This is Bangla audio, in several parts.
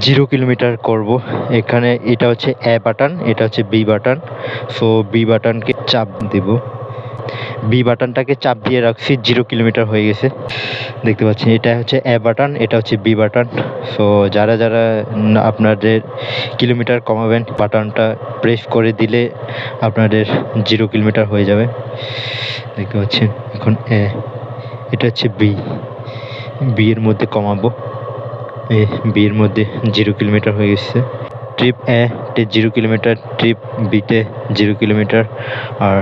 জিরো কিলোমিটার করব। এখানে এটা হচ্ছে এ বাটন, এটা হচ্ছে বি বাটন। সো বি বাটনকে চাপ দেব। বি বাটনটাকে চাপ দিয়ে রাখছি, জিরো কিলোমিটার হয়ে গেছে। দেখতে পাচ্ছেন, এটা হচ্ছে এ বাটন, এটা হচ্ছে বি বাটন। সো যারা যারা আপনাদের কিলোমিটার কমাবেন, বাটনটা প্রেস করে দিলে আপনাদের জিরো কিলোমিটার হয়ে যাবে। দেখতে পাচ্ছেন, এখন এ, এটা হচ্ছে বি। বি এর মধ্যে কমাবো। এই বি এর মধ্যে জিরো কিলোমিটার হয়ে গেছে। ট্রিপ এ তে জিরো কিলোমিটার ট্রিপ বিতে জিরো কিলোমিটার। আর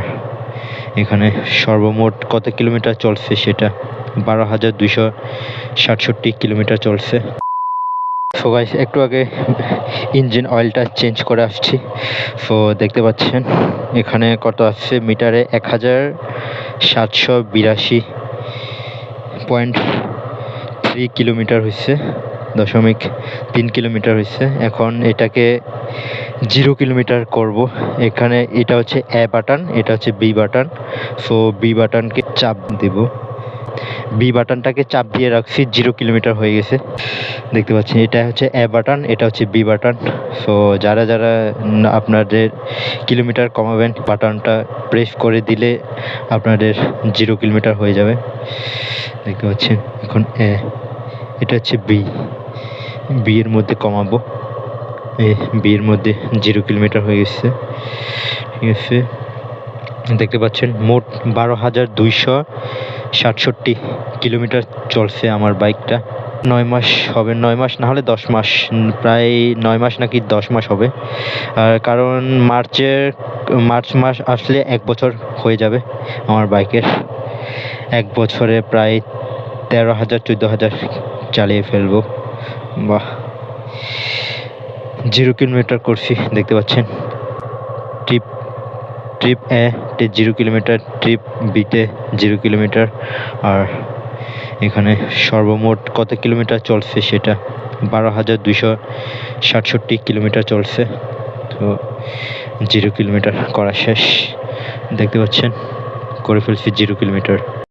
এখানে সর্বমোট কত কিলোমিটার চলছে সেটা? বারো হাজার দুইশো সাতষট্টি কিলোমিটার চলছে। সো গাইস একটু আগে ইঞ্জিন অয়েলটা চেঞ্জ করে আসছি। সো দেখতে পাচ্ছেন, এখানে কত আসছে মিটারে এক হাজার সাতশো বিরাশি পয়েন্ট থ্রি কিলোমিটার হয়েছে। দশমিক তিন কিলোমিটার হয়েছে এখন এটাকে জিরো কিলোমিটার করব। এখানে এটা হচ্ছে এ বাটন, এটা হচ্ছে বি বাটন। সো বি বাটনকে চাপ দেব। বি বাটনটাকে চাপ দিয়ে রাখছি, জিরো কিলোমিটার হয়ে গেছে। দেখতে পাচ্ছেন, এটা হচ্ছে এ বাটন, এটা হচ্ছে বি বাটন। সো যারা যারা আপনাদের কিলোমিটার কমাবেন, বাটনটা প্রেস করে দিলে আপনাদের জিরো কিলোমিটার হয়ে যাবে। দেখতে পাচ্ছেন, এখন এ, এটা হচ্ছে বি। বি এর মধ্যে কমাবো। এই বি এর মধ্যে জিরো কিলোমিটার হয়ে গেছে। ঠিক আছে। দেখতে পাচ্ছেন, মোট বারো হাজার দুইশো সাতষট্টি কিলোমিটার চলছে আমার বাইকটা। নয় মাস হবে, নয় মাস না হলে দশ মাস, প্রায় নয় মাস নাকি দশ মাস হবে। আর কারণ মার্চের, মার্চ মাস আসলে এক বছর হয়ে যাবে আমার বাইকের। এক বছরে প্রায় তেরো হাজার, চোদ্দ হাজার চালিয়ে ফেলব। বাহ। জিরো কিলোমিটার করছি, দেখতে পাচ্ছেন। ট্রিপ ট্রিপ এ তে জিরো কিলোমিটার, ট্রিপ বিতে জিরো কিলোমিটার। আর এখানে সর্বমোট কত কিলোমিটার চলছে সেটা? বারো হাজার দুইশো সাতষট্টি কিলোমিটার চলছে। তো জিরো কিলোমিটার করা শেষ। দেখতে পাচ্ছেন, করে ফেলছি জিরো কিলোমিটার।